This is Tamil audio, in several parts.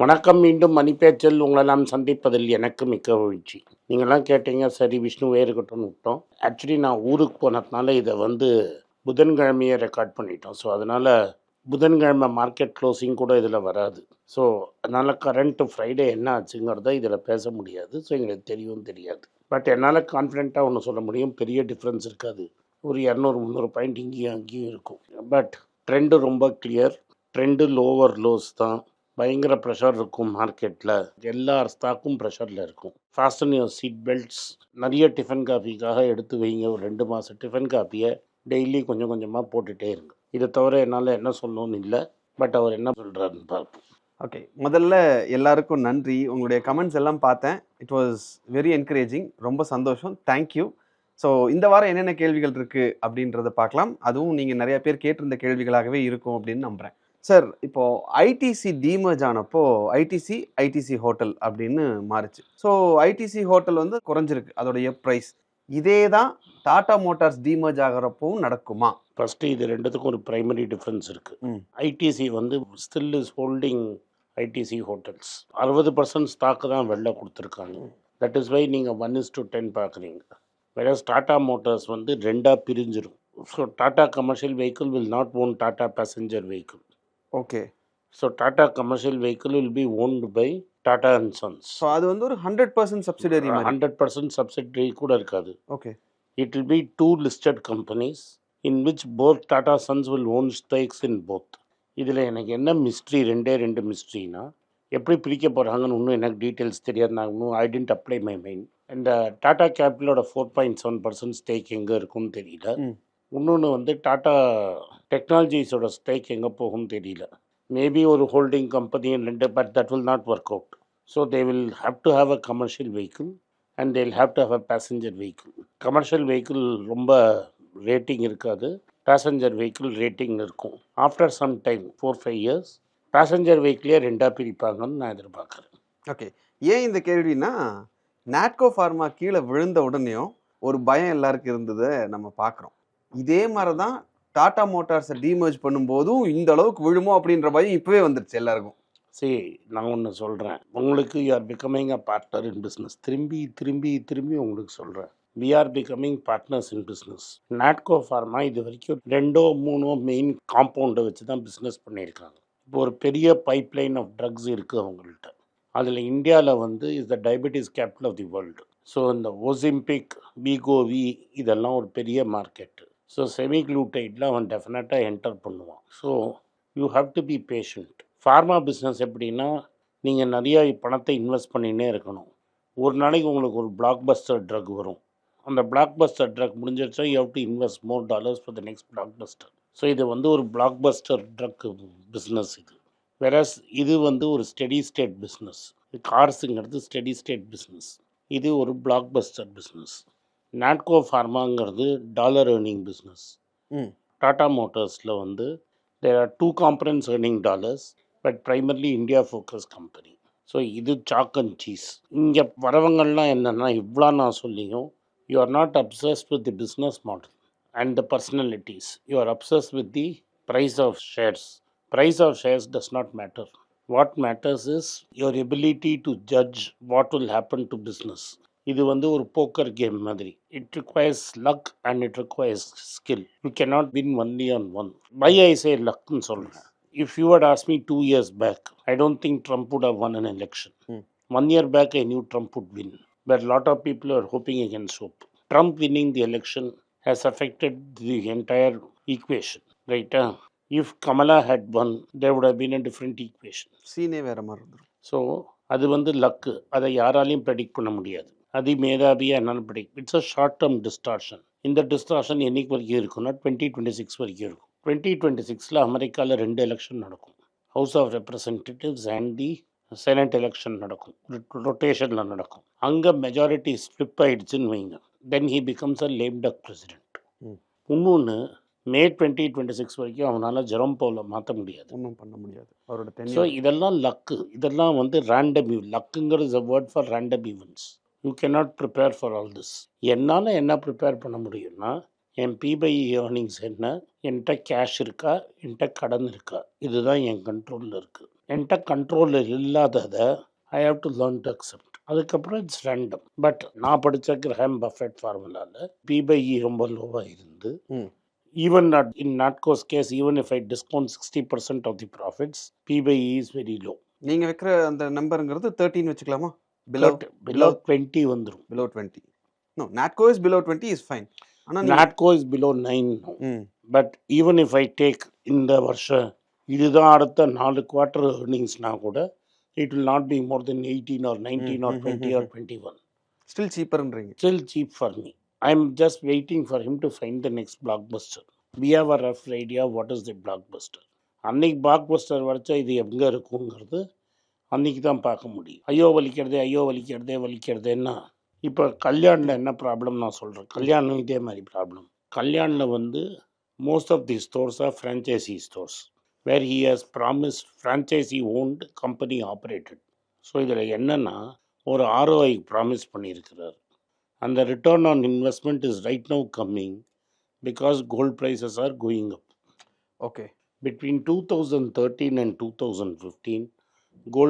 வணக்கம் மீண்டும் மணிப்பேச்சல் உங்களெல்லாம் சந்திப்பதில் எனக்கு மிக்க மகிழ்ச்சி. நீங்கள்லாம் கேட்டீங்க சரி விஷ்ணுவே இருக்கட்டும்னு விட்டோம் ஆக்சுவலி நான் ஊருக்கு போனதுனால இதை வந்து புதன்கிழமையே ரெக்கார்ட் பண்ணிட்டோம். ஸோ அதனால் புதன்கிழமை மார்க்கெட் க்ளோஸிங் கூட இதில் வராது. ஸோ அதனால் கரண்ட்டு ஃப்ரைடே என்ன ஆச்சுங்கிறத இதில் பேச முடியாது. ஸோ எங்களுக்கு தெரியவும் தெரியாது. பட் என்னால் கான்ஃபிடென்ட்டாக ஒன்று சொல்ல முடியும். பெரிய டிஃப்ரென்ஸ் இருக்காது. ஒரு இரநூறு முந்நூறு பாயிண்ட் இங்கேயும் அங்கேயும் இருக்கும். பட் ட்ரெண்டு ரொம்ப கிளியர் ட்ரெண்டு லோவர் லோஸ் தான். பயங்கர ப்ரெஷர் இருக்கும் மார்க்கெட்டில் எல்லா ஸ்டாக்கும் ப்ரெஷரில் இருக்கும். ஃபாஸ்டன் யோர் சீட் பெல்ட்ஸ் நிறைய டிஃபன் காஃபிக்காக எடுத்து வைங்க. ஒரு ரெண்டு மாதம் டிஃபன் காஃபியை டெய்லி கொஞ்சம் கொஞ்சமாக போட்டுகிட்டே இருங்க. இதை தவிர என்னால் என்ன சொல்லணும்னு இல்லை. பட் அவர் என்ன சொல்கிறாருன்னு பார்ப்போம். ஓகே முதல்ல எல்லாருக்கும் நன்றி. உங்களுடைய கமெண்ட்ஸ் எல்லாம் பார்த்தேன். இட் வாஸ் வெரி என்கரேஜிங் ரொம்ப சந்தோஷம். தேங்க்யூ ஸோ இந்த வாரம் என்னென்ன கேள்விகள் இருக்குது அப்படின்றத பார்க்கலாம். அதுவும் நீங்கள் நிறைய பேர் கேட்டிருந்த கேள்விகளாகவே இருக்கும் அப்படின்னு நம்புகிறேன் சார் இப்போ ஐடிசி டீமர்ஜ் ஆனப்போ ஐடிசி ஐடிசி ஹோட்டல் அப்படின்னு மாறுச்சு. ஸோ ஐடிசி ஹோட்டல் வந்து குறைஞ்சிருக்கு அதோடைய ப்ரைஸ் இதே தான் டாடா மோட்டார்ஸ் டீமர்ஜ் ஆகிறப்பவும் நடக்குமா? ஃபஸ்ட்டு இது ரெண்டுத்துக்கும் ஒரு ப்ரைமரி டிஃப்ரென்ஸ் இருக்குது. ஐடிசி வந்து still is holding ITC hotels அறுபது பர்சன்ட் ஸ்டாக்கு தான் வெளில கொடுத்துருக்காங்க. தட் இஸ் வை நீங்கள் ஒன் இஸ் டு டென் பார்க்குறீங்க. வேற டாடா மோட்டார்ஸ் வந்து ரெண்டாக பிரிஞ்சிரும். So Tata commercial vehicle will not own Tata passenger vehicle okay so Tata commercial vehicle will be owned by Tata and Sons so அது வந்து ஒரு hundred percent subsidiary hundred percent subsidiary கூட இருக்காது. Okay it will be two listed companies in which both Tata Sons will own stakes in both. இதில் எனக்கு என்ன மிஸ்ட்ரி ரெண்டே ரெண்டு மிஸ்ட்ரினா எப்படி பிரிக்க போகிறாங்கன்னு இன்னும் எனக்கு டீட்டெயில்ஸ் தெரியாது. நான் இன்னும் I didn't apply my mind இந்த Tata கேபிட்டலோட four point seven percent stake எங்கே இருக்கும்னு தெரியல. இன்னொன்று வந்து டாட்டா டெக்னாலஜிஸோட ஸ்டேக் எங்கே போகும்னு தெரியல. மேபி ஒரு ஹோல்டிங் கம்பெனி ரெண்டு but that will not work out so they will have to have a commercial vehicle and they'll have to have a passenger vehicle commercial vehicle ரொம்ப ரேட்டிங் இருக்காது. பேசஞ்சர் வெஹிக்கிள் ரேட்டிங் இருக்கும். After some time four five years passenger வெஹிக்கிளே ரெண்டாக பிரிப்பாங்கன்னு நான் எதிர்பார்க்குறேன். ஓகே ஏன் இந்த கேள்வினா நாட்கோ ஃபார்மா கீழே விழுந்த உடனேயும் ஒரு பயம் எல்லாருக்கும் இருந்ததை நம்ம பார்க்குறோம். இதே மாதிரி தான் டாடா மோட்டார்ஸை டீமர்ஜ் பண்ணும்போதும் இந்த அளவுக்கு விழுமோ அப்படின்ற பயம் இப்போவே வந்துருச்சு எல்லாருக்கும். சரி நான் ஒன்று சொல்கிறேன் உங்களுக்கு you are becoming a partner in business திரும்பி திரும்பி திரும்பி உங்களுக்கு சொல்கிறேன் we are becoming partners in business Natco Pharma இது வரைக்கும் ரெண்டோ மூணோ மெயின் காம்பவுண்டை வச்சு தான் பிஸ்னஸ் பண்ணியிருக்காங்க. இப்போ ஒரு பெரிய பைப்லைன் ஆஃப் ட்ரக்ஸ் இருக்குது அவங்கள்ட்ட. அதில் இந்தியாவில் வந்து is the diabetes capital of the world so இந்த ஒசிம்பிக் பிகோவி இதெல்லாம் ஒரு பெரிய மார்க்கெட்டு ஸோ செமி குளூட்டைடில் அவன் டெஃபினட்டாக என்டர் பண்ணுவான். So you have to be patient pharma business எப்படின்னா நீங்கள் நிறையா பணத்தை இன்வெஸ்ட் பண்ணினே இருக்கணும். ஒரு நாளைக்கு உங்களுக்கு ஒரு பிளாக் பஸ்டர் ட்ரக் வரும். அந்த பிளாக் பஸ்டர் ட்ரக் முடிஞ்சிருச்சா you have to invest more dollars for the next blockbuster so இது வந்து ஒரு பிளாக் பஸ்டர் ட்ரக் பிஸ்னஸ் இது. வெரஸ் இது வந்து ஒரு ஸ்டெடி ஸ்டேட் பிஸ்னஸ் கார்ஸுங்கிறது ஸ்டெடி ஸ்டேட் பிஸ்னஸ் இது ஒரு பிளாக் பஸ்டர் பிஸ்னஸ் நாட்கோ ஃபார்மாங்கிறது dollar earning business hmm. Tata மோட்டார்ஸில் வந்து there are two components earning dollars but primarily India focus company so இது சாக் அண்ட் சீஸ் இங்கே வரவங்கள்லாம் என்னென்னா இவ்வளோ நான் சொல்லியும் you are not obsessed with the business model and the personalities you are obsessed with the price of shares price of shares does not matter what matters is your ability to judge what will happen to business இது வந்து ஒரு போக்கர் கேம் மாதிரி it requires luck and it requires skill you cannot win only on one by I say லக்னு சொல்கிறேன் me two years back, I don't think Trump would have won an election. Hmm. One year back, I knew Trump would win, but a lot of people are hoping against hope. Trump winning the election has affected the entire equation, right? Uh, if Kamala had won, there would have been a different equation. சீனே வேற மாதிரி ஸோ அது வந்து லக்கு அதை யாராலையும் ப்ரெடிக்ட் பண்ண முடியாது அதி மேதாவியாக என்னால் predict it's a short term distortion இந்த டிஸ்டார்ஷன் என்னைக்கு வரைக்கும் இருக்குன்னா டுவெண்ட்டி டுவெண்ட்டி சிக்ஸ் வரைக்கும் இருக்கும். டுவெண்ட்டி டுவெண்ட்டி சிக்ஸில் அமெரிக்காவில் ரெண்டு எலெக்ஷன் நடக்கும். House of representatives and the senate election நடக்கும். ரொட்டேஷனில் நடக்கும். அங்கே மெஜாரிட்டி ஸ்லிப் ஆயிடுச்சுன்னு வைங்க. Then he becomes a lame duck president. இன்னொன்று மே டுவெண்ட்டி டுவெண்ட்டி சிக்ஸ் வரைக்கும் அவனால் ஜெரம் பவுல மாற்ற முடியாது. ஒன்றும் பண்ண முடியாது. அவரோட ஸோ. இதெல்லாம் லக்கு இதெல்லாம் வந்து random லக்குங்கிறது word for random events you cannot prepare for all this என்னால் என்ன ப்ரிப்பேர் பண்ண முடியும்னா என் பிபை ஏர்னிங்ஸ் என்ன? என்கிட்ட கேஷ் இருக்கா? என்கிட்ட கடன் இருக்கா? இதுதான் என் கண்ட்ரோலில் இருக்குது என்கிட்ட கண்ட்ரோலில் இல்லாததை I have to learn to accept அதுக்கப்புறம் இட்ஸ் ரேண்டம் பட் நான் படித்த கிரஹாம் பஃபெட் ஃபார்முலாவில் பிபை ரொம்ப லோவாக இருந்து. Even not in Natco's case even if I discount sixty percent of the profits P by is very low நீங்க வைக்கிற அந்த நம்பருங்கிறது தேர்ட்டின் வச்சுக்கலாமா? பிலோ பிலோ டுவெண்ட்டி வந்துடும் below twenty no Natco is below twenty is fine ஆனா நீங்க- Natco is below nine hmm. But even if I take இந்த வருஷம் இதுதான் அடுத்த நாலு குவார்ட்டர் ஏர்னிங்ஸ்னா கூட it will not be more than eighteen or nineteen or hmm, hmm, twenty hmm, or twenty one still சீப்பர்ன்றீங்க still cheap for me. I'm just waiting for him to find the next blockbuster. We have a rough idea what is the blockbuster. அன்னைக்கு பிளாக்பஸ்டர் வரைச்சா இது எங்கே இருக்குங்கிறது அன்னைக்கு தான் பார்க்க முடியும். ஐயோ வலிக்கிறதே ஐயோ வலிக்கிறதே வலிக்கிறதேன்னா இப்போ கல்யாணில் என்ன ப்ராப்ளம் நான் சொல்கிறேன் கல்யாணம் இதே மாதிரி ப்ராப்ளம் கல்யாணில் வந்து most of the stores are franchisee stores where he has promise franchisee owned company operated so இதில் என்னென்னா ஒரு ஆர்ஓஐ ப்ராமிஸ் பண்ணியிருக்கிறார். அந்த return on investment is right now coming because gold prices are going up okay between 2013 and 2015 gold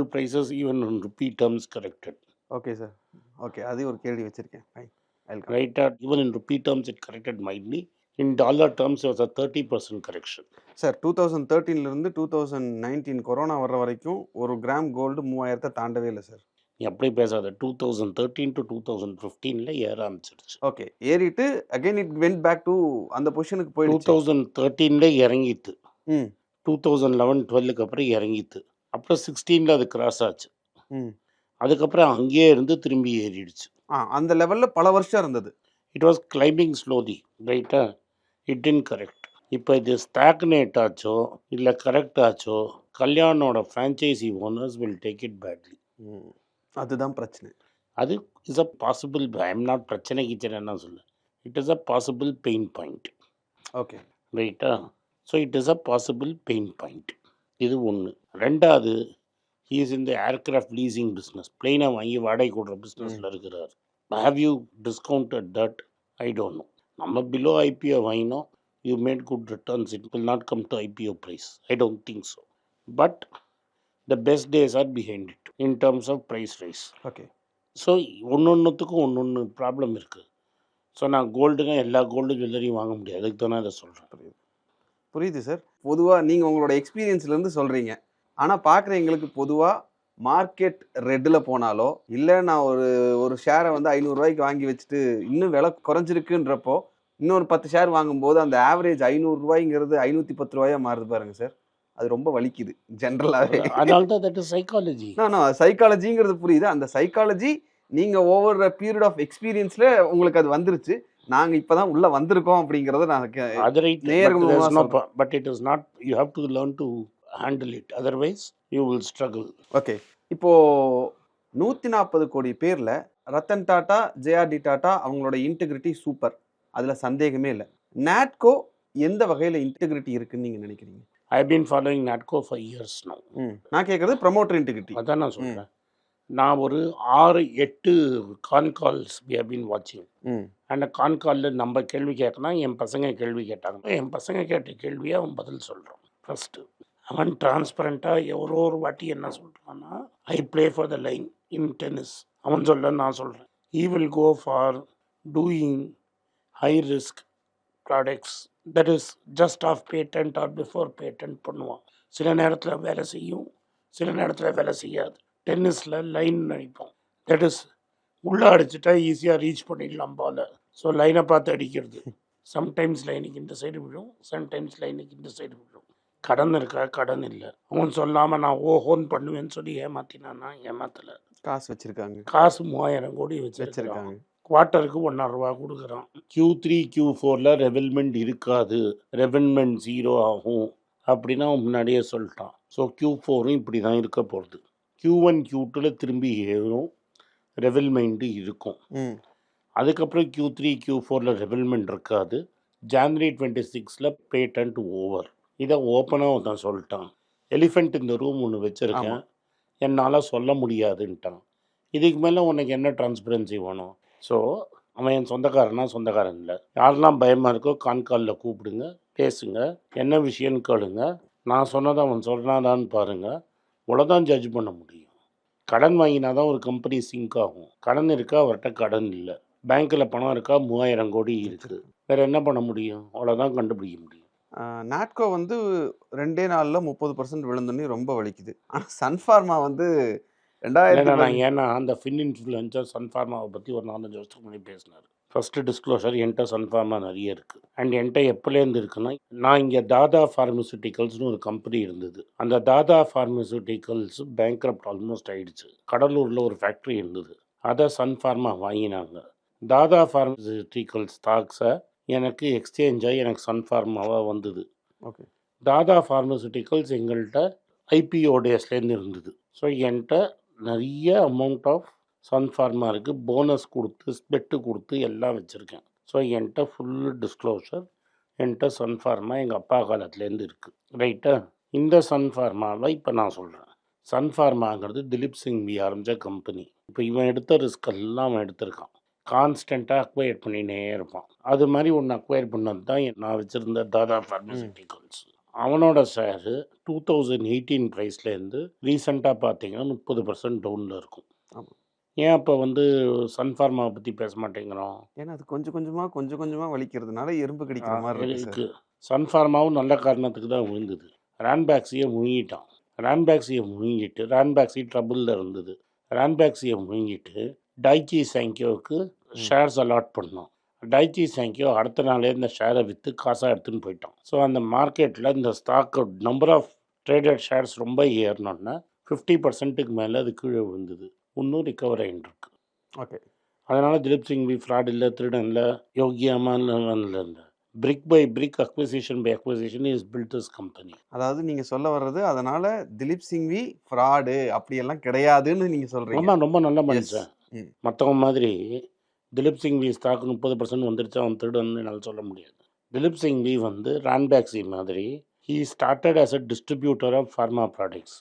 prices even in rupee terms corrected. Okay sir okay அது ஒரு கேள்வி வச்சிருக்கேன். Fine right at, even in rupee terms it corrected mildly. In dollar terms it was a 30% correction. Sir two thousand தேர்ட்டீன்லேருந்து two thousand nineteen corona வர்ற வரைக்கும் ஒரு கிராம் கோல்டு மூவாயிரத்தை தாண்டவே இல்லை சார் நீ அப்படி பேசாத. Two thousand thirteen to two thousand ஃபிஃப்டீனில் ஏற ஆரம்பிச்சிருச்சு. ஓகே ஏறிட்டு again it went back to அந்த பொசிஷனுக்கு டூ போயிடுச்சு தௌசண்ட் தேர்ட்டீனில் இறங்கித்து ம். டூ தௌசண்ட் லெவன் டுவெல்லுக்கு அப்புறம் இறங்கித்து அப்புறம் சிக்ஸ்டீனில் அது கிராஸ் ஆச்சு. ம். அதுக்கப்புறம் அங்கேயே இருந்து திரும்பி ஏறிடுச்சு. ஆ அந்த லெவலில் பல வருஷம் இருந்தது. இட் வாஸ் கிளைம்பிங் ஸ்லோலி ரைட்டா இட் இன் கரெக்ட் இப்போ இது ஸ்டாக்னேட் ஆச்சோ இல்லை கரெக்ட் ஆச்சோ கல்யாணோட franchisee owners will take it badly hmm அதுதான் பிரச்சனை. அது is a possible I am not பிரச்சனை கிச்சன் சொல்ல. It is a possible pain point okay ரைட்டா so it is a possible pain point இது ஒன்று ரெண்டாவது ஹீஸ் இந்த ஏர்கிராஃப்ட் லீசிங் பிஸ்னஸ் பிளெயினை வாங்கி வாடகை கொடுற பிஸ்னஸில் இருக்கிறார். Have you discounted that I don't know நம்ம பிலோ ஐபிஓ வாங்கினோம். You made good returns it will not come to IPO price I don't think so but the best days are behind it in terms of price rise okay so ஒன்று ஒன்றுத்துக்கும் ஒன்று ஒன்று ப்ராப்ளம் இருக்குது ஸோ நான் கோல்டுனா எல்லா கோல்டு ஜுவல்லரியும் வாங்க முடியாது. அதுக்கு தான் இதை சொல்கிறேன் புரியுது. புரியுது சார் பொதுவாக நீங்கள் உங்களோட எக்ஸ்பீரியன்ஸ்லேருந்து சொல்கிறீங்க ஆனால் பார்க்குற எங்களுக்கு பொதுவாக மார்க்கெட் ரெட்டில் போனாலோ இல்லை நான் ஒரு ஒரு ஷேரை வந்து ஐநூறுரூவாய்க்கு வாங்கி வச்சுட்டு இன்னும் விலை குறைஞ்சிருக்குன்றப்போ இன்னொரு பத்து ஷேர் வாங்கும்போது அந்த ஆவரேஜ் ஐநூறுரூவாய்ங்கிறது ஐநூற்றி பத்து ரூபாயா மாறுது பாருங்க சார் அது ரொம்ப வலிக்குது ஜென்ரலாகவே அதனால தான் தட் இஸ் சைக்காலஜி நான் சைக்காலஜிங்கிறது புரியுது. அந்த சைக்காலஜி நீங்கள் ஓவர் பீரியட் ஆஃப் எக்ஸ்பீரியன்ஸில் உங்களுக்கு அது வந்துருச்சு. நாங்கள் இப்போ தான் உள்ளே வந்திருக்கோம் அப்படிங்கிறத நான் கே- அது ரைட் நேயர்கள் மூலமா நோ சொல்றேன். But it is not you have to learn to handle it otherwise you will struggle okay இப்போ நூற்றி நாற்பது கோடி பேரில் ரத்தன் டாட்டா ஜேஆர்டி டாட்டா அவங்களோட இன்டெகிரிட்டி சூப்பர் அதில் சந்தேகமே இல்லை. நாட்கோ எந்த வகையில் இன்டெகிரிட்டி இருக்குன்னு நீங்கள் நினைக்கிறீங்க? I been following Natco for years no hmm. நான் கேட்குறது ப்ரமோட்டர் இன்டெகிரிட்டி அதான் நான் சொல்கிறேன் நான் ஒரு ஆறு எட்டு கான் கால்ஸ் வி பீன் வாட்சிங் அந்த கான் காலில் நம்ம கேள்வி கேட்கணும் என் பசங்க கேள்வி கேட்டாங்க. என் பசங்க கேட்ட கேள்வியை அவன் பதில் சொல்கிறான் ஃபஸ்ட்டு அவன் டிரான்ஸ்பரண்ட்டாக எவரோ ஒரு வாட்டி என்ன சொல்கிறான்னா I play for the line in tennis அவன் சொல்ல நான் சொல்கிறேன் we will go for doing high risk products that is just off patent or before patent பண்ணுவான். சில நேரத்தில் வேலை செய்யும் சில நேரத்தில் வேலை செய்யாது. டென்னிஸில் லைன் அடிப்போம் தட் இஸ் உள்ளே அடிச்சிட்டா ஈஸியாக ரீச் பண்ணிடலாம் பால ஸோ லைனை பார்த்து அடிக்கிறது. சம்டைம்ஸ் லைனுக்கு இந்த சைடு விழும் சம்டைம்ஸ் லைனுக்கு இந்த சைடு விழும். கடன் இருக்கா? கடன் இல்லை. அவன் சொல்லாமல் நான் ஓஹோன்னு பண்ணுவேன்னு சொல்லி ஏமாத்தினானா ஏமாத்தலை. காசு வச்சுருக்காங்க. காசு மூவாயிரம் கோடி வச்சிருக்கான். வச்சுருக்காங்க. குவார்ட்டருக்கு ஒன்றரை ரூபா கொடுக்குறான். கியூ த்ரீ கியூ ஃபோரில் ரெவல்மெண்ட் இருக்காது. ரெவல்மெண்ட் ஜீரோ ஆகும் அப்படின்னு அவன் முன்னாடியே சொல்லிட்டான். ஸோ கியூ ஃபோரும் இப்படி தான் இருக்க போகிறது கியூ ஒன் கியூ டூவில் திரும்பி ஏறும். ரெவல்மெண்ட்டு இருக்கும். அதுக்கப்புறம் கியூ த்ரீ கியூ ஃபோரில் ரெவல்மெண்ட் இருக்காது. ஜான்வரி டுவெண்ட்டி சிக்ஸில் பேட்டன்ட் ஓவர் இதை ஓப்பனாக தான் சொல்லிட்டான். எலிஃபெண்ட் இந்த ரூம் ஒன்று வச்சுருக்கேன். என்னால் சொல்ல முடியாதுன்ட்டான். இதுக்கு மேலே உனக்கு என்ன டிரான்ஸ்பரன்சி வேணும்? ஸோ அவன் என் சொந்தக்காரனா சொந்தக்காரன் இல்லை. யாரெல்லாம் பயமாக இருக்கோ கான்காலில் கூப்பிடுங்க பேசுங்க. என்ன விஷயம்னு கேளுங்க. நான் சொன்னதை அவன் சொல்கிறானான்னு பாருங்கள் இவ்வளோதான் ஜட்ஜ் பண்ண முடியும். கடன் வாங்கினா தான் ஒரு கம்பெனி சிங்க் ஆகும். கடன் இருக்கா? அவர்கிட்ட கடன் இல்லை. பேங்க்கில் பணம் இருக்கா? மூவாயிரம் கோடி இருக்குது வேறு என்ன பண்ண முடியும்? அவ்வளோதான் கண்டுபிடிக்க முடியும். நாட்கோ வந்து ரெண்டே நாளில் முப்பது பர்சன்ட் விழுந்தோன்னே ரொம்ப வலிக்குது. ஆனால் சன்ஃபார்மா வந்து ரெண்டாயிரத்தி ஏன்னா அந்த ஃபின் இன்ஃப்ளூயன்சர் சன்ஃபார்மாவை பற்றி ஒரு நாலஞ்சு வருஷத்துக்கு முன்னாடி பேசினார். ஃபஸ்ட்டு டிஸ்க்ளோஷர் என்கிட்ட சன்ஃபார்மா நிறைய இருக்குது அண்ட் என்கிட்ட எப்போலேருந்து இருக்குன்னா நான் இங்கே தாதா ஃபார்மசூட்டிக்கல்ஸ்னு ஒரு கம்பெனி இருந்தது. அந்த தாதா ஃபார்மசூட்டிக்கல்ஸ் பேங்க்ரப்ட் ஆல்மோஸ்ட் ஆயிடுச்சு. கடலூரில் ஒரு ஃபேக்ட்ரி இருந்தது. அதை சன்ஃபார்மா வாங்கினாங்க. தாதா ஃபார்மசூட்டிக்கல் ஸ்டாக்ஸை எனக்கு எக்ஸ்சேஞ்ச் ஆகி எனக்கு சன்ஃபார்மாவாக வந்தது. ஓகே தாதா ஃபார்மசூட்டிக்கல்ஸ் எங்கள்கிட்ட ஐபிஓ டேஸ்லேருந்து இருந்தது. ஸோ என்கிட்ட நிறைய அமௌண்ட் ஆஃப் சன்ஃபார்மா இருக்குது போனஸ் கொடுத்து ஸ்பெட்டு கொடுத்து எல்லாம் வச்சுருக்கேன். ஸோ என்கிட்ட ஃபுல் டிஸ்க்ளோஷர் என்கிட்ட சன்ஃபார்மா எங்கள் அப்பா காலத்துலேருந்து இருக்குது ரைட்டா இந்த சன்ஃபார்மாவில் இப்போ நான் சொல்கிறேன் சன்ஃபார்மாங்கிறது திலீப் சிங் வி ஆரம்பித்த கம்பெனி இப்போ இவன் எடுத்த ரிஸ்க் எல்லாம் அவன் எடுத்திருக்கான். கான்ஸ்டண்ட்டாக அக்வயர் பண்ணினே இருப்பான். அது மாதிரி ஒன்று அக்வயர் பண்ணது தான் நான் வச்சுருந்த தாதா ஃபார்மசூட்டிக்கல்ஸ் அவனோட ஷேரு டூ தௌசண்ட் எயிட்டீன் ப்ரைஸ்லேருந்து ரீசெண்டாக பார்த்தீங்கன்னா முப்பது பர்சன்ட் டவுனில் இருக்கும். ஏன் அப்போ வந்து சன்ஃபார்மாவை பற்றி பேச மாட்டேங்கிறோம்? ஏன்னா அது கொஞ்சம் கொஞ்சமாக கொஞ்சம் கொஞ்சமாக வலிக்கிறதுனால எறும்பு கடிக்கிற மாதிரி இருக்கு சன்ஃபார்மாவும் நல்ல காரணத்துக்கு தான் விழுந்தது. ரான்பேக்ஸியை முழுங்கிட்டான். ரான்பேக்ஸியை முழுங்கிட்டு ரான்பேக்ஸி ட்ரபுளில் இருந்தது. ரான்பேக்ஸியை முழுங்கிட்டு டைச்சி சாங்கியோவுக்கு ஷேர்ஸ் அலாட் பண்ணோம். டைச்சி சாங்கியோ அடுத்த நாளே இந்த ஷேரை விற்று காசாக எடுத்துன்னு போயிட்டான் ஸோ அந்த மார்க்கெட்டில் இந்த stock number of traded shares ரொம்ப ஏறினோன்னா ஃபிஃப்டி பர்சன்ட்டுக்கு மேலே அது கீழே விழுந்தது. இன்னும் ரிகவர் ஆகிட்டு இருக்கு. ஓகே அதனால் திலீப் சிங் பி ஃப்ராட் இல்லை திருடன் இல்லை யோகி அமான் இல்லை brick by brick acquisition by acquisition is built this company அதாவது நீங்க சொல்ல வர்றது அதனால திலீப் சிங்வி ஃப்ராடு அப்படியெல்லாம் கிடையாதுன்னு நீங்க சொல்றீங்க. ரொம்ப ரொம்ப நல்ல. மனுஷன். மற்றவங்க மாதிரி திலீப் சிங் வி ஸ்டாக் முப்பது பர்சன்ட் வந்துருச்சு அவன் திருடன்னு என்னால் சொல்ல முடியாது. திலீப் சிங் வி வந்து ரான்பேக்ஸி மாதிரி he started as a distributor of pharma products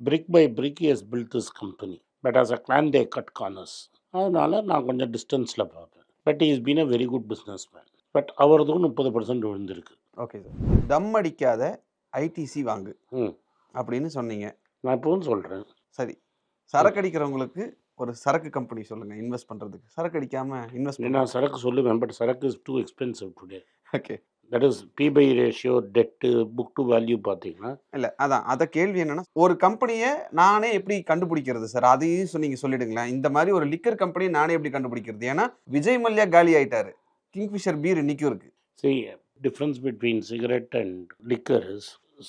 brick by brick is built this company but as a clan they cut corners அதனால் நான் கொஞ்சம் டிஸ்டன்ஸில் பார்ப்பேன். But is been a very good business man but அவரதும் முப்பது பர்சன்ட் விழுந்திருக்கு. ஓகே சார் தம் அடிக்காத ஐடிசி வாங்கு ம். அப்படின்னு சொன்னீங்க. நான் இப்போவும் சொல்கிறேன் சரி. சரக்கு அடிக்கிறவங்களுக்கு ஒரு சரக்கு கம்பெனி சொல்லுங்க இன்வெஸ்ட் பண்றதுக்கு. சரக்கு அடிக்காம இன்வெஸ்ட் நான் சரக்கு சொல்லுவேன் பட் சரக்கு is too expensive today okay that is P by ratio debt book to value பார்த்தீங்கன்னா இல்ல அதான். அத கேள்வி என்னன்னா ஒரு கம்பெனியை நானே எப்படி கண்டுபிடிக்கிறது சார் அதையும் சொ- நீங்க சொல்லிடுங்களேன். இந்த மாதிரி ஒரு லிக்கர் கம்பெனி நானே எப்படி கண்டுபிடிக்கிறது? ஏன்னா விஜய் மல்யா காலி ஆயிட்டாரு. கிங்ஃபிஷர் பீர் இன்னைக்கும் இருக்கு. See, difference between cigarette and liquor is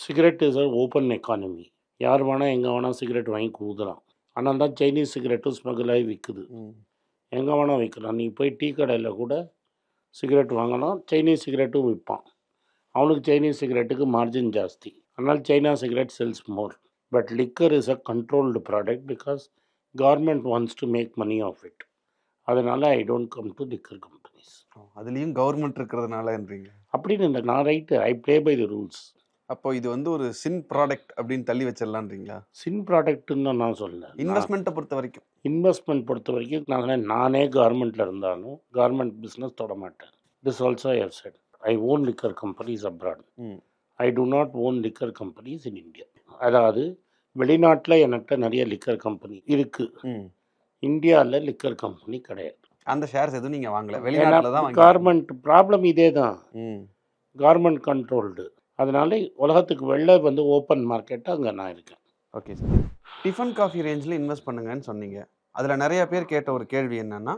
cigarette is an open economy. யார் வேணால் எங்கே வேணால் சிகரெட் வாங்கி கூதுறான் ஆனால் தான் சைனீஸ் சிகரெட்டும் ஸ்மகிள் ஆகி விற்குது எங்கே வேணால் விற்கலாம் நீ போய் டீ கடையில் கூட சிகரெட் வாங்கலாம் சைனீஸ் சிகரெட்டும் விற்பான் அவனுக்கு சைனீஸ் சிகரெட்டுக்கு மார்ஜின் ஜாஸ்தி. அதனால் China cigarette sells more but liquor is a controlled product because government wants to make money of it அதனால் I don't come to liquor companies அதுலயும் கவர்மெண்ட் இருக்கிறதுனாலன்றீங்க. அப்படின்னு இல்லை நான் right I play by the rules அப்போ இது வந்து ஒரு சின் ப்ராடக்ட் அப்படின்னு தள்ளி வச்சிடலான்றீங்களா? சின் ப்ராடக்ட்னு நான் சொல்லல. இன்வெஸ்ட்மெண்ட்டை பொறுத்த வரைக்கும். இன்வெஸ்ட்மெண்ட் பொறுத்த வரைக்கும் நான் சொன்னேன் நானே கவர்மெண்ட்டில் இருந்தாலும் கவர்மெண்ட் பிஸ்னஸ் தொட மாட்டேன். This also how said I own liquor companies abroad. I do not own liquor companies in India அதாவது வெளிநாட்டில் என்கிட்ட நிறைய லிக்கர் கம்பெனி இருக்குது இந்தியாவில் லிக்கர் கம்பெனி கிடையாது. அந்த ஷேர்ஸ் எதுவும் நீங்க வாங்கல. வெளிநாட்டுல தான் வாங்கி கவர்மெண்ட் ப்ராப்ளம் இதே தான் ம். கவர்மெண்ட் கண்ட்ரோல்டு அதனால உலகத்துக்கு வெளில வந்து ஓப்பன் மார்க்கெட்டு அங்கே நான் இருக்கேன். ஓகே சார் டிஃபன் காஃபி ரேஞ்சில் இன்வெஸ்ட் பண்ணுங்கன்னு சொன்னீங்க. அதில் நிறைய பேர் கேட்ட ஒரு கேள்வி என்னன்னா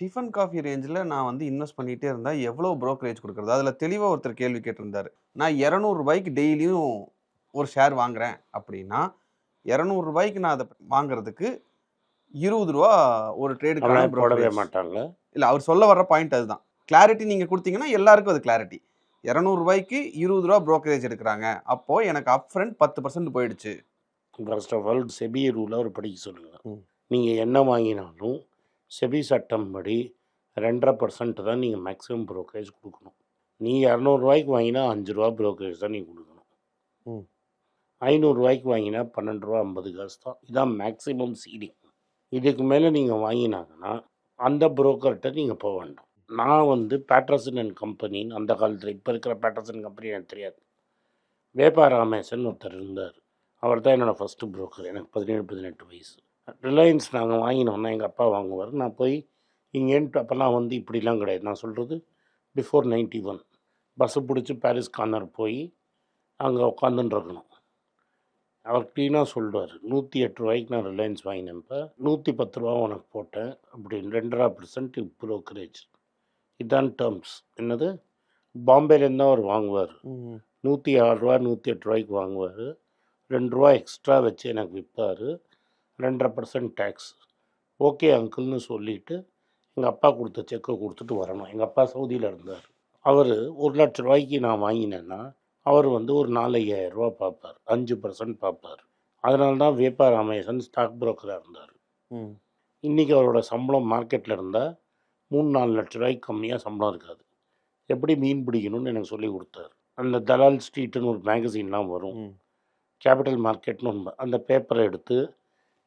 டிஃபன் காஃபி ரேஞ்சில் நான் வந்து இன்வெஸ்ட் பண்ணிகிட்டே இருந்தால் எவ்வளோ brokerage கொடுக்குறது? அதில் தெளிவாக ஒருத்தர் கேள்வி கேட்டிருந்தாரு. நான் இரநூறுபாய்க்கு டெய்லியும் ஒரு ஷேர் வாங்குறேன் அப்படின்னா இரநூறுபாய்க்கு நான் அதை வாங்குறதுக்கு இருபது ரூபா ஒரு அவன் போடவே. மாட்டாங்க இல்லை அவர் சொல்ல வர்ற பாயிண்ட் அதுதான். கிளாரிட்டி நீங்கள் கொடுத்தீங்கன்னா எல்லாருக்கும் அது கிளாரிட்டி இரநூறுபாய்க்கு இருபது ரூபா brokerage எடுக்கிறாங்க. அப்போது எனக்கு அப் ஃப்ரண்ட் பத்து பர்சன்ட் போயிடுச்சு. ஃபர்ஸ்ட் ஆஃப் ஆல் செபி ரூலை ஒரு படிக்க சொல்லுங்கள். நீங்கள் என்ன வாங்கினாலும் செபி சட்டம் படி ரெண்டரை பர்சன்ட் தான் நீங்கள் மேக்ஸிமம் ப்ரோக்கரேஜ் கொடுக்கணும். நீ இரநூறுவாய்க்கு வாங்கினா அஞ்சு ரூபா ப்ரோக்கரேஜ் தான் நீ கொடுக்கணும். ம். ஐநூறுரூவாய்க்கு வாங்கினா பன்னெண்டு ரூபா ஐம்பது காசு தான். இதான் மேக்ஸிமம் சீடிங் இதுக்கு மேலே நீங்கள் வாங்கினாங்கன்னா அந்த புரோக்கர்கிட்ட நீங்கள் போக வேண்டாம். நான் வந்து பேட்ரசன் அண்ட் கம்பெனின்னு அந்த காலத்தில் இப்போ இருக்கிற பேட்ரசன் கம்பெனி எனக்கு தெரியாது. வேப்பா ராமேசன் ஒருத்தர் இருந்தார். அவர் தான் என்னோடய ஃபஸ்ட்டு புரோக்கர் எனக்கு பதினேழு பதினெட்டு வயசு. ரிலையன்ஸ் நாங்கள் வாங்கினோன்னா எங்கள் அப்பா வாங்குவார். நான் போய் இங்கேன்ட்டு அப்போல்லாம் வந்து இப்படிலாம் கிடையாது. நான் சொல்கிறது பிஃபோர் நைன்ட்டி ஒன் பஸ்ஸு பிடிச்சி பாரிஸ் கார்னர் போய் அங்கே உட்காந்துட்டுருக்கணும் அவர் க்ளீனாக சொல்லுவார் நூற்றி எட்டு ரூபாய்க்கு நான் ரிலையன்ஸ் வாங்கினேன்ப்ப. நூற்றி பத்து ரூபா உனக்கு போட்டேன் அப்படின்னு. ரெண்டரை பர்சன்ட் ப்ரோக்கரேஜ் இதான் டேர்ம்ஸ் என்னது? பாம்பேலேருந்து தான் அவர் வாங்குவார். நூற்றி ஆறு ரூபா நூற்றி எட்டு ரூபாய்க்கு வாங்குவார். ரெண்டு ரூபா எக்ஸ்ட்ரா வச்சு எனக்கு விற்பார். ரெண்டரை பர்சன்ட் டேக்ஸ் ஓகே அங்கிள்னு சொல்லிவிட்டு எங்கள் அப்பா கொடுத்த செக்கை கொடுத்துட்டு வரணும். எங்கள் அப்பா சவுதியில் இருந்தார். அவர் ஒரு லட்ச ரூபாய்க்கு நான் வாங்கினேன்னா அவர் வந்து ஒரு நாலு ஐயாயிரம் ரூபா பார்ப்பார். அஞ்சு பர்சன்ட் பார்ப்பார். அதனால தான் வேப்பா ராமேசன் ஸ்டாக் புரோக்கராக இருந்தார். இன்றைக்கி அவரோட சம்பளம் மார்க்கெட்டில் இருந்தால் மூணு நாலு லட்ச ரூபாய்க்கு கம்மியாக சம்பளம் இருக்காது. எப்படி மீன் பிடிக்கணும்னு எனக்கு சொல்லி கொடுத்தாரு. அந்த தலால் ஸ்ட்ரீட்டுன்னு ஒரு மேகசின்லாம் வரும். கேபிட்டல் மார்க்கெட்னு ஒன்று அந்த பேப்பரை எடுத்து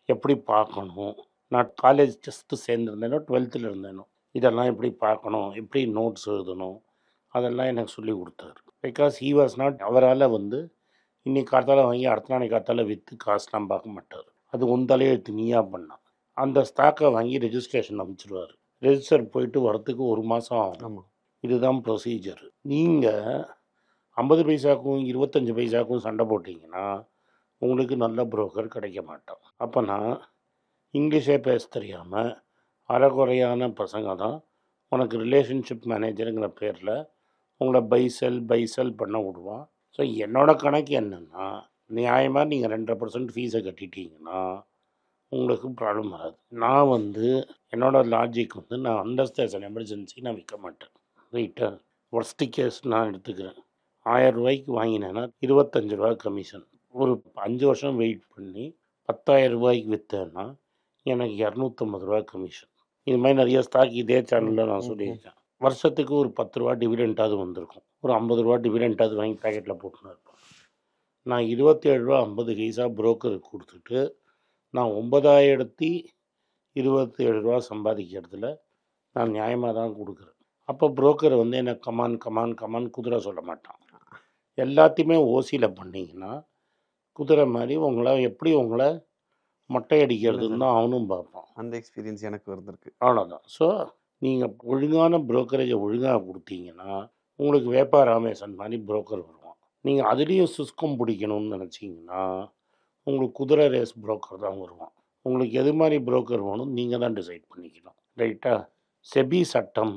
எப்படி பார்க்கணும்? நான் காலேஜ் ஜஸ்ட்டு சேர்ந்துருந்தேனோ டுவெல்த்தில் இருந்தேனோ இதெல்லாம் எப்படி பார்க்கணும்? எப்படி நோட்ஸ் எழுதணும்? அதெல்லாம் எனக்கு சொல்லி கொடுத்தாரு. பிகாஸ் ஹீ வாஸ் நாட் அவரால் வந்து இன்னைக்கு காத்தால வாங்கி அடுத்த நாளைக்கு காத்தால விற்று காசுலாம் பார்க்க மாட்டார். அது உந்தாலே எடுத்து நீயா பண்ணான் அந்த ஸ்டாக்கை வாங்கி ரெஜிஸ்ட்ரேஷன் அமைச்சிருவார். ரெஜிஸ்டர் போயிட்டு வரத்துக்கு ஒரு மாதம் ஆகும். இதுதான் ப்ரொசீஜர் நீங்கள் ஐம்பது பைசாக்கும் இருபத்தஞ்சி பைசாக்கும் சண்டை போட்டிங்கன்னா உங்களுக்கு நல்ல புரோக்கர் கிடைக்க மாட்டான். அப்போ நான் இங்கிலீஷே பேச தெரியாமல் அறகுறையான பசங்க தான் உனக்கு ரிலேஷன்ஷிப் மேனேஜருங்கிற பேரில் உங்களை பை செல் பை செல் பண்ண விடுவான். ஸோ என்னோட கணக்கு என்னென்னா நியாயமாக நீங்கள் ரெண்டரை பர்சன்ட் ஃபீஸை கட்டிட்டீங்கன்னா உங்களுக்கு ப்ராப்ளம் வராது. நான் வந்து என்னோட லாஜிக் வந்து நான் அண்டர்ஸ்டேஷன் எமர்ஜென்சி நான் விற்க மாட்டேன். ரைட்டா ஒர்ஸ்ட் கேஸ் நான் எடுத்துக்கிறேன். ஆயிரம் ரூபாய்க்கு வாங்கினேன்னா இருபத்தஞ்சு ரூபா கமிஷன் ஒரு அஞ்சு வருஷம் வெயிட் பண்ணி பத்தாயிரம் ரூபாய்க்கு விற்றேன்னா எனக்கு இரநூத்தம்பது ரூபா கமிஷன் இது மாதிரி நிறைய ஸ்டாக் இதே சேனலில் நான். சொல்லியிருக்கேன். வருஷத்துக்கு ஒரு பத்து ரூபா டிவிடெண்ட்டாவது வந்திருக்கும். ஒரு ஐம்பது ரூபா டிவிடெண்ட்டாவது வாங்கி பேக்கெட்டில் போட்டுன்னு இருப்பேன். நான் இருபத்தேழு ரூபா ஐம்பது பைசா புரோக்கருக்கு கொடுத்துட்டு நான் ஒன்பதாயிரத்தி இருபத்தேழு ரூபா சம்பாதிக்கிறதுல நான் நியாயமாக தான் கொடுக்குறேன். அப்போ புரோக்கர் வந்து என்ன கமான் கமான் கமான் குதிரை சொல்ல மாட்டான். எல்லாத்தையுமே ஓசியில் பண்ணீங்கன்னா குதிரை மாதிரி உங்களை எப்படி உங்களை மொட்டை அடிக்கிறதுன்னு தான் அவனும் பார்ப்பான். அந்த எக்ஸ்பீரியன்ஸ் எனக்கு இருந்திருக்கு அவ்வளோதான் ஸோ நீங்கள் ஒழுங்கான புரோக்கரேஜை ஒழுங்காக கொடுத்தீங்கன்னா உங்களுக்கு வேப்பா ராமேசன் மாதிரி புரோக்கர் வருவான். நீங்கள் அதுலேயும் சுஸ்கம் பிடிக்கணும்னு நினச்சிங்கன்னா உங்களுக்கு குதிரை ரேஸ் புரோக்கர் தான் வருவான். உங்களுக்கு எது மாதிரி புரோக்கர் வேணும் நீங்கள் தான் டிசைட் பண்ணிக்கணும். ரைட்டா செபி சட்டம்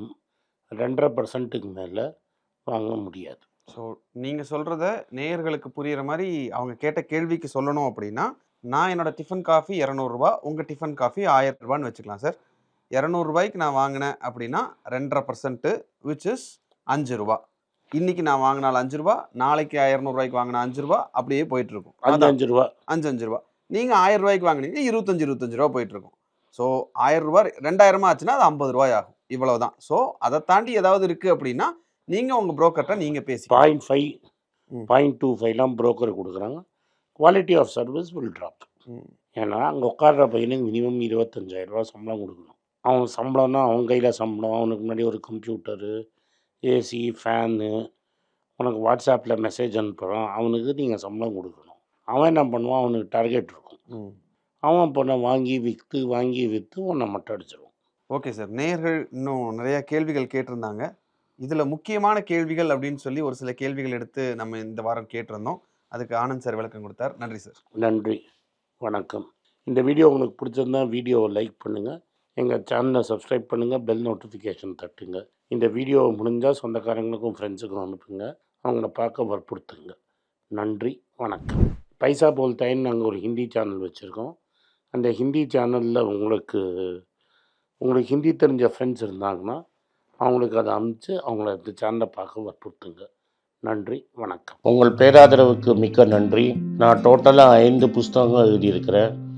ரெண்டரை பர்சன்ட்டுக்கு மேலே வாங்க முடியாது. ஸோ நீங்கள் சொல்கிறத நேயர்களுக்கு புரிகிற மாதிரி அவங்க கேட்ட கேள்விக்கு சொல்லணும் அப்படின்னா நான் என்னோட டிஃபன் காஃபி இரநூறுபா உங்கள் டிஃபன் காஃபி ஆயிரம் ரூபான்னு வச்சுக்கலாம் சார் இரநூறுபாய்க்கு நான் வாங்கினேன் அப்படின்னா ரெண்டரை பர்சன்ட்டு விச் இஸ் அஞ்சு ரூபா இன்னைக்கு நான் வாங்கினால் அஞ்சு ரூபா நாளைக்கு இரநூறுபாய்க்கு வாங்கினா அஞ்சு ரூபா அப்படியே போயிட்டு இருக்கும் அஞ்சு ரூபா. அஞ்சு அஞ்சு ரூபா. நீங்கள் ஆயிரம் ரூபாய்க்கு வாங்குனீங்க இருபத்தஞ்சு இருபத்தஞ்சு ரூபா போயிட்டு இருக்கும் ஸோ ஆயிரம் ரூபாய் ரெண்டாயிரமா ஆச்சுன்னா அது ஐம்பது ரூபாய் ஆகும். இவ்வளவுதான். ஸோ அதை தாண்டி ஏதாவது இருக்கு அப்படின்னா நீங்கள் உங்கள் புரோக்கர்கிட்ட நீங்கள் பேசி பாயிண்ட் ஃபைவ். பாயிண்ட் டூ ஃபைவ்லாம் புரோக்கர் கொடுக்குறாங்க. Quality of service will drop. ஏன்னா அங்கே உட்கார்ற பையனுக்கு மினிமம் இருபத்தஞ்சாயிரம் ரூபா சம்பளம் கொடுக்கணும். அவன் சம்பளம்னா அவன் கையில் சம்பளம் அவனுக்கு முன்னாடி ஒரு கம்ப்யூட்டரு ஏசி ஃபேனு உனக்கு வாட்ஸ்அப்பில் மெசேஜ் அனுப்புகிறான் அவனுக்கு நீங்கள் சம்பளம் கொடுக்கணும். அவன் என்ன பண்ணுவான்? அவனுக்கு டார்கெட் இருக்கும். அவன் பொண்ணை வாங்கி விற்று வாங்கி விற்று உன்னை மட்டும் அடிச்சிருவான். Okay sir. நேயர்கள் இன்னும் நிறைய கேள்விகள் கேட்டிருந்தாங்க. இதில் முக்கியமான கேள்விகள் அப்படின்னு சொல்லி ஒரு சில கேள்விகள் எடுத்து நம்ம இந்த வாரம் கேட்டிருந்தோம். அதுக்கு ஆனந்த் சார் விளக்கம் கொடுத்தார். நன்றி சார். நன்றி. வணக்கம். இந்த வீடியோ உங்களுக்கு பிடிச்சிருந்தா வீடியோவை லைக் பண்ணுங்கள் எங்கள் சேனலை சப்ஸ்கிரைப் பண்ணுங்கள் பெல் நோட்டிஃபிகேஷன் தட்டுங்க. இந்த வீடியோவை முடிஞ்சால் சொந்தக்காரங்களுக்கும் ஃப்ரெண்ட்ஸுக்கும் அனுப்புங்க. அவங்கள பார்க்க வற்புறுத்துங்க. நன்றி வணக்கம். பைசா போல்தாயின்னு நாங்கள் ஒரு ஹிந்தி சேனல் வச்சுருக்கோம். அந்த ஹிந்தி சேனலில் உங்களுக்கு உங்களுக்கு ஹிந்தி தெரிஞ்ச ஃப்ரெண்ட்ஸ் இருந்தாங்கன்னா அவங்களுக்கு அதை அனுப்பிச்சு அவங்கள இந்த சேனலை பார்க்க வற்புறுத்துங்க. நன்றி வணக்கம். உங்கள் பேராதரவுக்கு மிக்க நன்றி. நான் டோட்டலாக ஐந்து புஸ்தகங்கள் எழுதியிருக்கிறேன்.